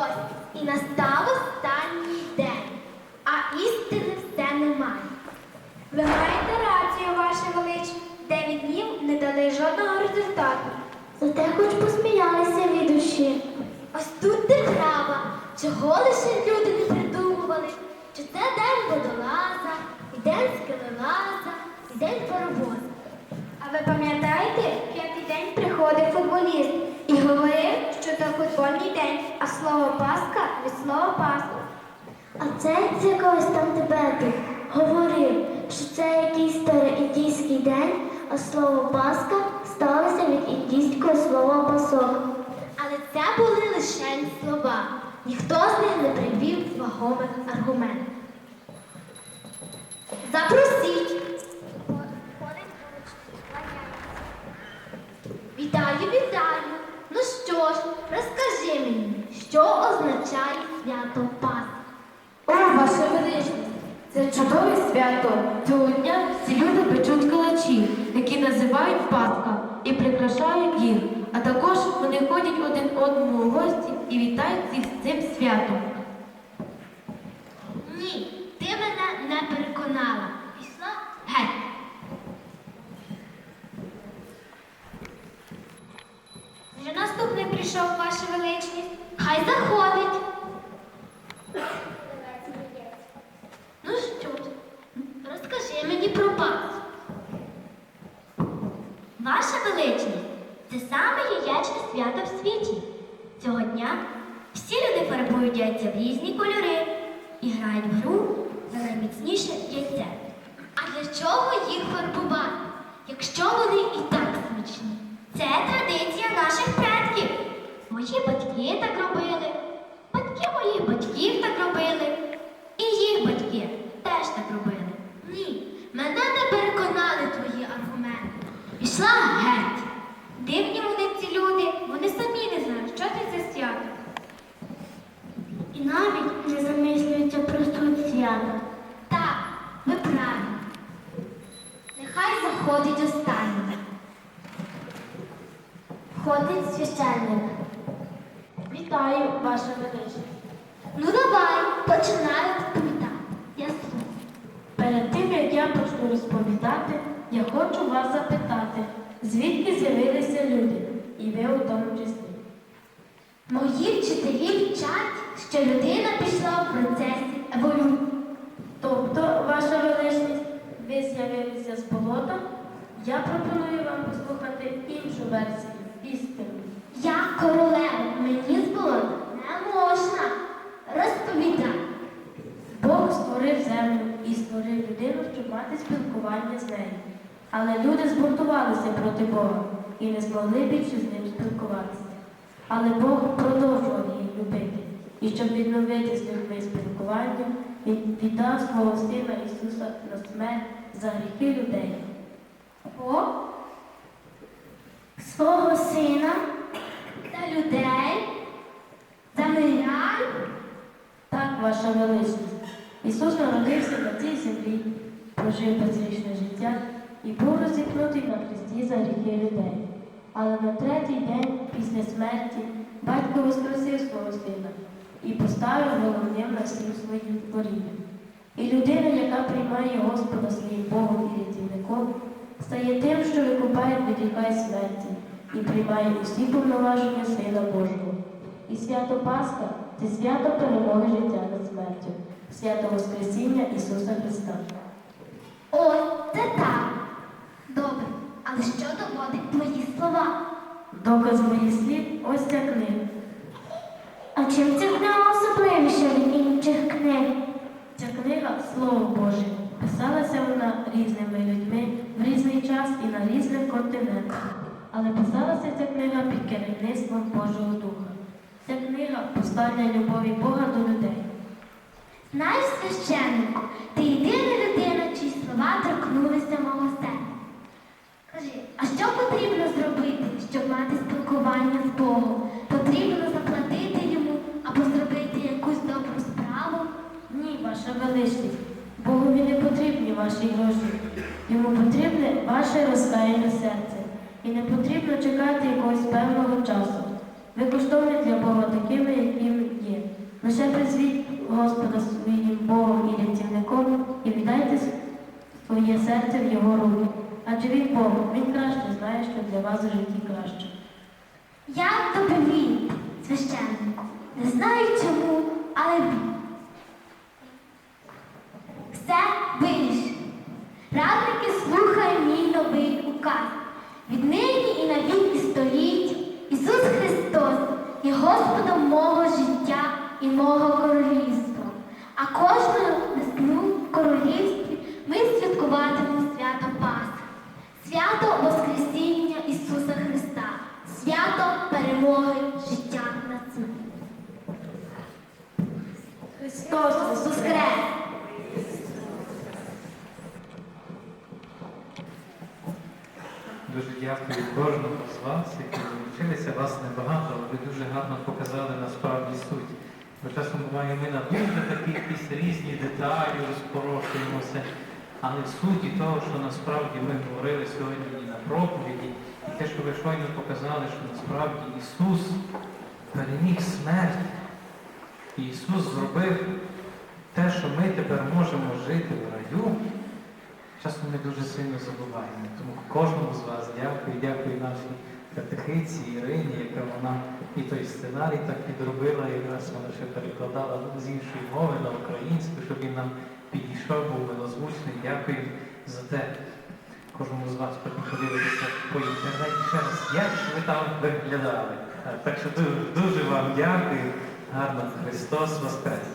Ось і настав останній день, а істини все немає. Ви маєте рацію, Ваше Величність. Дев'ять днів не дали жодного результату. Зате хоч посміялися від душі. Ось тут держава, чого лише люди не придумували, чи це день водолаза, і день скелелаза, і день паровоза. А ви пам'ятаєте, п'ятий день приходив футболіст і говорив, що це футбольний день, а слово Пасха від слова Пасха. А цей з якогось там Тибету говорив, що це якийсь староіндійський день, а слово Пасха сталося від індійського слова пасок. Але це були лише слова. Ніхто з них не привів вагомих аргументів. Запросіть. Вітаю, вітаю. Ну що ж, розкажи мені, що означає свято Пасха? О, ваша величність! Це чудове свято. Цього дня всі люди печуть калачі, які називають Пасха, і прикрашають їх. А також вони ходять один одному у гості і вітають їх з цим святом. Ні, ти мене не переконала. Пішла геть. Вже наступний прийшов, Ваша Величність. Хай заходить. Ну що ж, розкажи мені про Пасху. Ваша величність, це саме яєчне свято в світі. Цього дня всі люди фарбують яйця в різні кольори і грають в гру за найміцніше яйце. А для чого їх фарбувати, якщо вони і так смачні? Це традиція наших предків. Мої батьки так робили, батьки моїх батьків так робили, і їх батьки теж так робили. Ні, мене не переконали твої аргументи. Пішла геть. Дивні вони ці люди, вони самі не знають, що це за свято. І навіть не замислюються про суть свята. Так, ви праві. Нехай заходить останній. Входить священник. Вітаю, ваша величність! Ну давай, починай розповідати. Я слухаю. Перед тим, як я почну розповідати, я хочу вас запитати, звідки з'явилися люди, і ви у тому числі. Мої вчителі вчать, що людина пішла в процесі еволюції. Тобто, ваша величність, ви з'явилися з болота, я пропоную вам послухати іншу версію істину. Я королева, мені з болота не можна. Розповідай. Бог створив землю і створив людину, щоб мати спілкування з нею. Але люди збунтувалися проти Бога і не змогли більше з ним спілкуватися. Але Бог продовжував їх любити. І щоб відновити з людьми спілкування, Він віддав свого Сина Ісуса на смерть за гріхи людей. О, свого сина та людей та замиряй. Так, ваша величність. Ісус народився на цій землі, прожив безрічне життя і був розіпнутий на хресті за гріхи людей. Але на третій день після смерті батько воскресив свого сина і поставив головним на всім своїм творінням. І людина, яка приймає Господа своїм Богом і рятівником, стає тим, що викупає від й смерті і приймає усі повноваження Сина Божого. І свято Пасха це свято перемоги життя над смертю, свято Воскресіння Ісуса Христа. Ой, це так. Але що доводить твої слова? Доказ моїх слів ось ця книга. А чим ця книга особливіша від інших книг? Ця книга Слово Боже. Писалася вона різними людьми в різний час і на різних континентах. Але писалася ця книга під керівництвом Божого Духа. Ця книга послання любові Бога до людей. Знаєш, священнику, ти єдина людина, чиї слова торкнулися мого серця. А що потрібно зробити, щоб мати спілкування з Богом? Потрібно заплатити йому або зробити якусь добру справу? Ні, ваша величність, Богові не потрібні ваші гроші. Йому потрібне ваше розкаяне серце. І не потрібно чекати якогось певного часу. Ви коштовні для Бога такими, якими є. Лише призвіть Господа своїм Богом і рятівником і віддайте своє серце в його руки. Адже він Бог, він краще знає, що для вас у житті краще. Я доповім священнику. Не знаю чому, але він. Все вирішив. Радники слухай мій новий указ. Віднині і на віки століть Ісус Христос є Господом мого життя і мого королівства. А кожного весну в королівстві ми святкуватимемо свято Воскресіння Ісуса Христа, свято перемоги життя над злом. Христос Воскрес! Дуже дякую кожному з вас, які долучилися. Вас небагато, але ви дуже гарно показали насправді суть. Бо часом буває, ми на дуже такі якісь різні деталі розпорошуємося. Але суті того, що насправді ми говорили сьогодні на проповіді, і те, що ви щойно показали, що насправді Ісус переміг смерть. І Ісус зробив те, що ми тепер можемо жити в раю. Часом ми дуже сильно забуваємо. Тому кожному з вас дякую, дякую нашій катехиці Ірині, яка вона і той сценарій так підробила, і якраз вона ще перекладала з іншої мови на українську, щоб він нам підійшов, був милозвучний. Дякую за те. Кожному з вас потім подивитися по інтернеті ще раз, як ж ви там виглядали. Так що дуже, дуже вам дякую. Гарно Христос Воскрес!